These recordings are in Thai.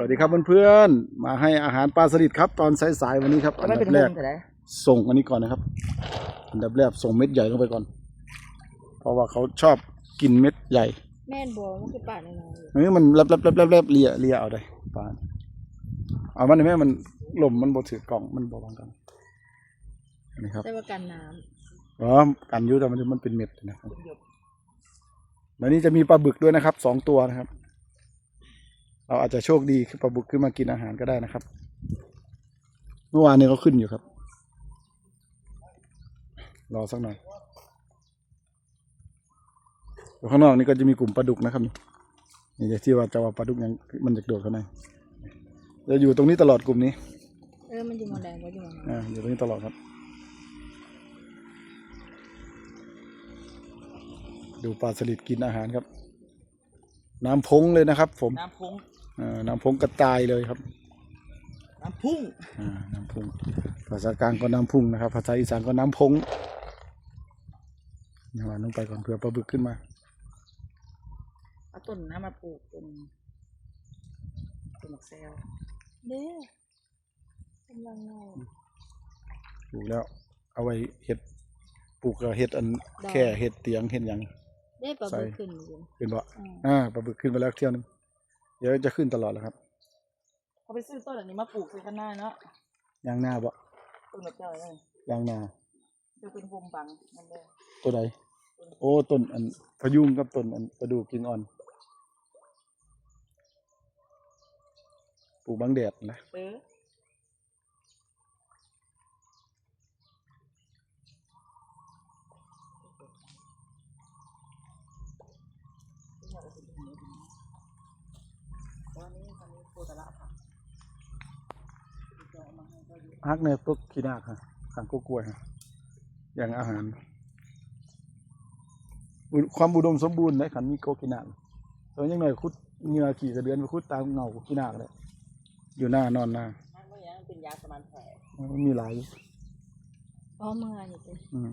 วัสดีครับเพื่อนๆ มาให้อาหารปลาสลิดครับตอนสายๆวันนี้ครับอันไม่ดัเป็นบแรวกงแต่ไหนส่งอันนี้ก่อนนะครับอันดับแรกส่งเม็ดใหญ่ลงไปก่อน เพราะว่าเขาชอบกินเม็ดใหญ่ แม่นบอกมันคือป่าน้อยๆอยู่อันนี้มันแลบๆๆๆๆเลียเลียเอาได้ปลาเอามันได้ไหมมันลมมันบ่ถือกล่องมันบ่วางกันอันนี้ครับแต่ว่ากันน้อ๋อกันอยุแต่มันมันเป็นเม็ดนะครับวันนี้จะมีปลาบึกด้วยนะครับสองตัวนะครับ เราอาจจะโชคดีคือปลาบึกขึ้นมากินอาหารก็ได้นะครับ เมื่อวานนี้เขาขึ้นอยู่ครับ รอสักหน่อยอยู่ข้างนอกนี่ก็จะมีกลุ่มปลาดุกนะครับนี่นี่จะที่ว่าจะว่าปลาดุกยังมันจะโดดเข้าในจะอยู่ตรงนี้ตลอดกลุ่มนี้ำเออมันอยู่หมองแดงก็อยู่หมองนั้นอ่าอยู่ตรงนี้ตลอดครับ ดูปลาสลิดกินอาหารครับ น้ำพงเลยนะครับ ผม น้ำพุงอ่า น้ำพงกระจายเลยครับ น้ำพุ่งอ่าน้ำพุงภาษากลางก็น้ำพุงนะครับ ภาษาอีสานก็น้ำพงนี่ว่าลงไปก่อนเผื่อปลาบึกขึ้นมาเอาต้นน้ำมาปลูกต้นต้นหมกแซวเด้กำลังเงาปลูกแล้ว เอาไว้เห็ดปลูกกับเห็ดอันแค่เห็ดเตียงเห็ดหยังได้ปลาใส่บึกขึ้นอยู่เป็นบ่อืมอ่าปลาบึกขึ้นไปแล้วเที่ยวหนึง เดี๋ยวจะขึ้นตลอดแล้วครับเขาไปซื้อต้นอันนี้มาปลูกใส่ข้างหน้าเนาะยางหน้าบ่ต้นหมกแซวเลยยางนาจะเป็นวงบังนั่นเลยตัวใดโอ้ต้นอันพะยุงกับต้นอันประดูกิ่งอ่อนปลูกบังแดดนะเออ ตอนนี้ตอนนี้โคตรละค่ะฮักเนี่ยตัวขี้นาคฮะขังกกล้วยฮะอย่างอาหารอุดความอุดมสมบูรณ์ในขันมีโกกินาคตอนยังหน่อยคุดเหงื่อขี่กระเดือนไปคุดตามเงากินาคเลยอยู่หน้านอนหน้านั่นก็ยังเป็นยาสมานแผลมันมีหลายอ๋อเมื่ออยู่ติอืม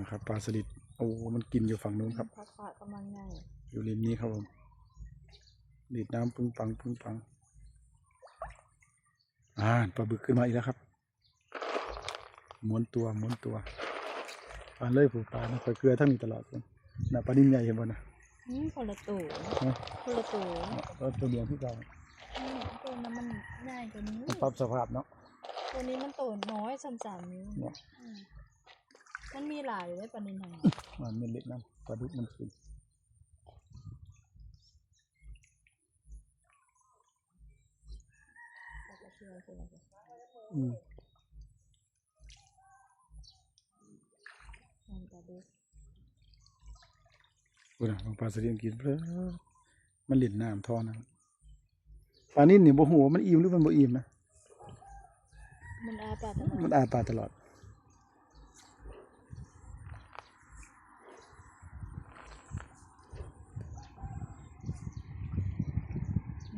นะครับปลาสลิดโอ้มันกินอยู่ฝั่งนู้นครับพักผ่ากำลังง่าย อยู่ริมนี้ครับผมดีดน้ำปึ้งปังปึ้งปังอ่าปลาบึกขึ้นมาอีกแล้วครับม้วนตัวม้วนตัวปลาเลยผูกปลานะคอยเกลือทั้งนี้ตลอดเลยน่ะปลานิ่มใหญ่เห็นบ่นะอืมคนละตัวฮะคนละตัวแล้วตัวเดียวที่เราอืมตัวนั้นมันง่ายกว่านี้ปรับสภาพเนาะตัวนี้มันตัวน้อยสามสามนิ้วเนี่ยอืมมันมีหลายเลยปลานิลหอยมันเป็นเล็กนะปลาดุกมันขึ้น ปลาเชื่อคนลวอืมมันปลาเสดูนะปลาสลิดกินเพลินมันหลินน้ำท่อนะปลานิ่นี่บ่หัวมันอิ่มหรือมันบ่อิ่มนะ มันอาปากตลอดมันอาปากตลอด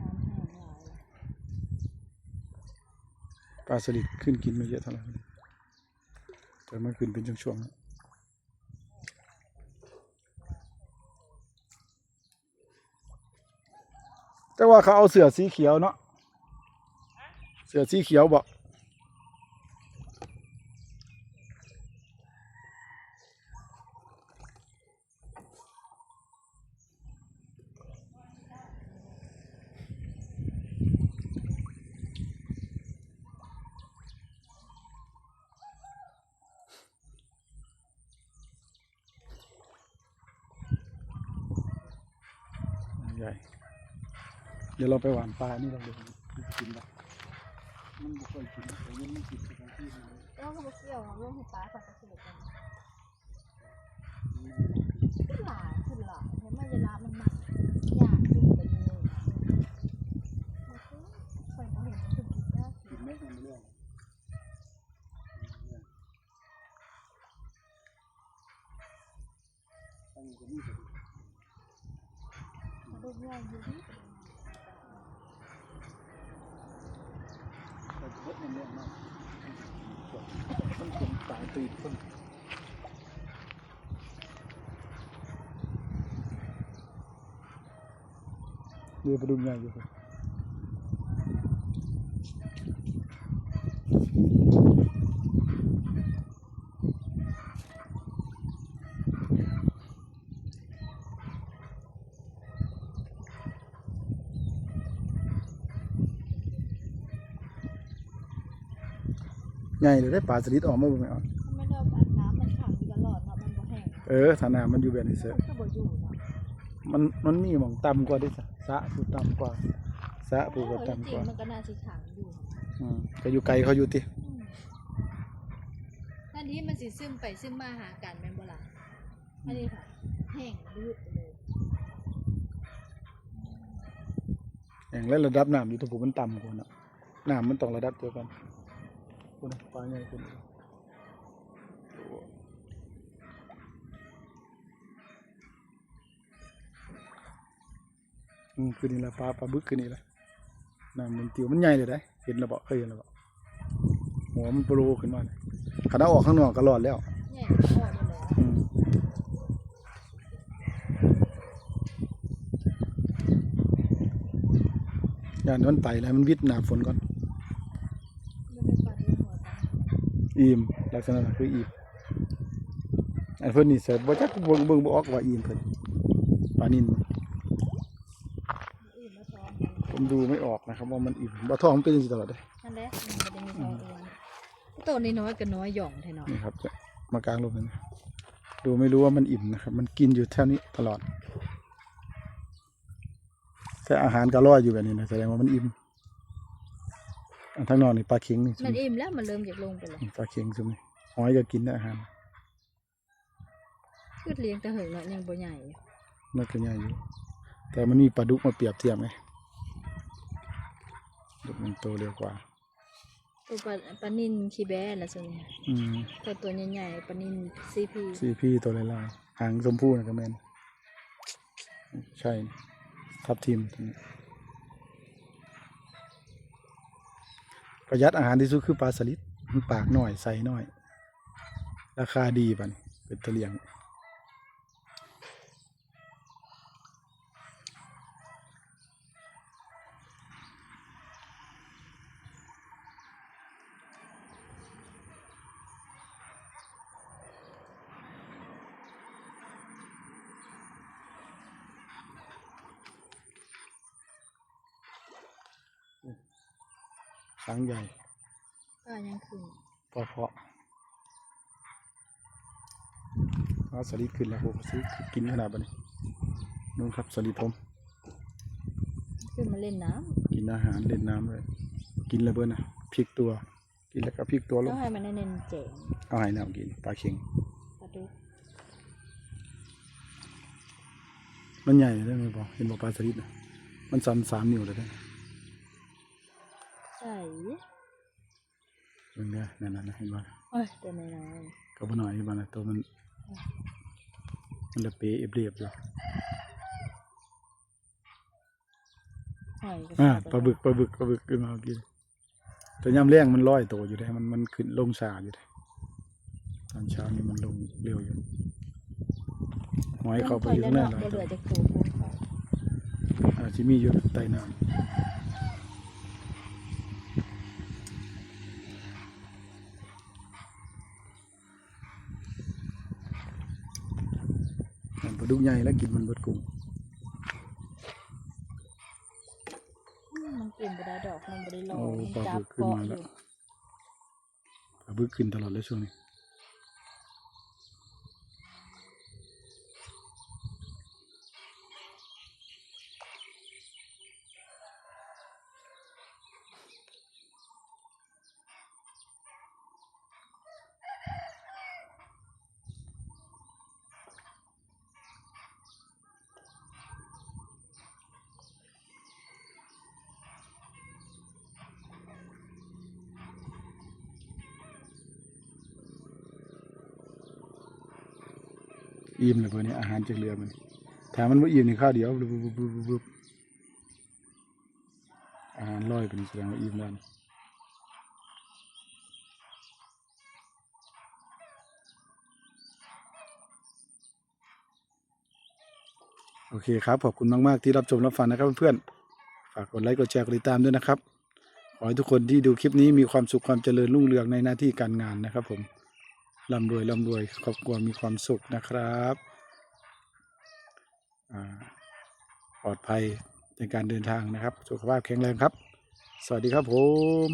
น้ำแห้งหลาย ปลาสลิดขึ้นกินไม่เยอะเท่าไหร่แต่มันขึ้นเป็นช่วงๆนะแต่ว่าเขาเอาเสือสีเขียวเนาะเสือสีเขียวบอก ใหญ่ เดี๋ยวเราไปหวานปลา นี่เราเดี๋ยวกินได้มันบ่ค่อยกินแต่มันไม่กินสถานที่มันแล้วก็มาเกี่ยวเรื่องให้ปลาสัตว์กระสือกันขึ้นหลาขึ้นหลายเพราะมันจะละมันหนักยากขึ้นไปเลยมันคือคอยมาเห็นมันคือกินยากกินไม่เป็นเรื่องตั้งอยู่กับนี่ก็ดีมันดูง่ายอยู่นี่แต่เรื่องมากมัน คนตายตีคน เรือปลาดุก ใหญ่อยู่ครับใหญ่เลยได้ปลาสลิดออกมาบ่ไหมอะไม่ได้อันน้ำมันขังอยู่ตลอดเนาะมันบ่แห้งเออฐานะมันอยู่แบบนี้เสอะก็บ่อยู่เนาะมันมันมีหมองต่ำกว่าด้วยสะสะผู้ต่ำกว่าสะผู้ก็เออจต่ำกริงว่าๆมันก็น่าสิขังอยู่อืมก็อยู่ไกลเขาอยู่ติอืมอันนี้มันสิซึมไปซึมมาหากันแม่นบ่ล่ะอันนี้ค่ะแห้งลืดไปเลยอย่างและระดับน้ำอยู่ตรงผมมันต่ำกว่าน่ะน้ำมันต้องระดับเดียวกัน คุณปลาใหญ่คุณอืมคือนี่ละปลาปลาบึกคือนี่ละน้ำมันเตียวมันใหญ่เลยได้เห็นแล้วบ่เคยเห็นแล้วบ่หัวมันโปรขึ้นมาขนเอออกข้างนอกก็รอดแล้วแห้งอ่อนอยู่แล้วอืมย่านมันไปแล้วมันวิทย์หนาฝนก่อนไม่ปลาที่หัวตา อีมลักษณะนั้นคืออีมอันเพิ่นนี่เสร็จบ่จักเบิ่งเบิ่งบ่ออกว่าอีมเพิ่นปลานินอื่นมาซ้อมกันผมดูไม่ออกนะครับ ว่ามันอิ่มบ่ท้องมันเป็นจังซี่ตลอดเด้นั่นแหละมันบ่ได้มีท้องอ้วนตัวน้อยๆก็น้อยหย่องแท้เนาะนี่ครับจะมากลางลมนี่ดูไม่รู้ว่ามันอิ่มนะครับ มันกินอยู่แถวนี้ตลอดแต่อาหารก็รออยู่แบบนี้นะแสดงว่ามันอิ่ม อันทางนอกนี่ปลาเค็งนี่มันอิ่มแล้วมันเริ่มจากลงไปแล้วปลาเค็งซุมนี่หอยก็กินได้อาหารคือเลี้ยงแต่เหิงเนาะยังบ่ใหญ่มันก็ใหญ่อยู่แต่มันมีปลาดุกมาเปรียบเทียบไงดุกมันโตเร็วกว่าตัวปลาปลานินคีแบนละส่วนใหญ่อืมแต่ตัวใหญ่ๆปลานินซีพีซีพี่ตัวลายๆหางชมพูนะก็แมนใช่ทับทิมตัวนี้ ประหยัดอาหารที่สุดคือปลาสลิดมันปากหน่อยใส่หน่อย ราคาดีปันเป็นตะเลียง ครั้งใหญ่ก็ยังขึ้นพอเพาะเอาสลิดขึ้นแล้วโอ้โหซื้อกินขนาดนี้นู่นครับสลิดผมขึ้นมาเล่นน้ำกินอาหารเล่นน้ำเลยกินแล้วเบิ้ลนะพลิกตัว กินแล้วก็พลิกตัวลต้องงให้มันเน้นๆเจ๋งเอาให้น้ำกินปลาเค็งปลาดุกมันใหญ่เลยได้ไหมบอกเห็นบอกปลาสลิดนะมันซ้ำสามนิ้วเลยได้ ใส่เบิ่งเนี่ยนั่นน่ะเห็นบ่โอ้ยตัวน้อยก็บ่หน่อยเห็นบ่นะตัวมัน มันละเปะเอฟเรียบอยู่ๆหอยก็อ่าใส่ปลาบึกปลาบึกปลาบึกขึ้นมาเมื่อกี้แต่ยามแรงมันลอยตัวอยู่ได้มันมันขึ้นลงช้าอยู่ได้ตอนเช้านี่มันลงเร็วอยู่หอยเข้าไปอยู่ข้างหน้าหลายบ่เหตัลืวอจากตัวพวกเขาอาจจะมีอยู่ใต้น้ำ อันปลาดุกใหญ่แล้วกินมันเบิดกุ้งอืมมันกินบ่ได้ดอกมันบ่ได้รอโอ้มันปลาจับบึกขึ้นเกาะมาอแล้วยู่ปลาบึกขึ้นตลอดเลยช่วงนี้ อิ่มเลยเพื่อนนี้อาหารจากเรือมันถ้ามันไม่อิ่มในข้าวเดียวบบบบบอาหารลอยเป็นแสดงว่าอิ่มแล้วโอเคครับ ขอบคุณมาก ๆ ที่รับชมรับฟังนะครับเพื่อนๆฝากกดไลค์กดแชร์กดติดตามด้วยนะครับ ขอให้ทุกคนที่ดูคลิปนี้มีความสุขความเจริญรุ่งเรืองในหน้าที่การงานนะครับผม ร่ำรวยร่ำรวยครอบครัวมีความสุขนะครับปลอดภัยในการเดินทางนะครับ สุขภาพแข็งแรงครับ สวัสดีครับผม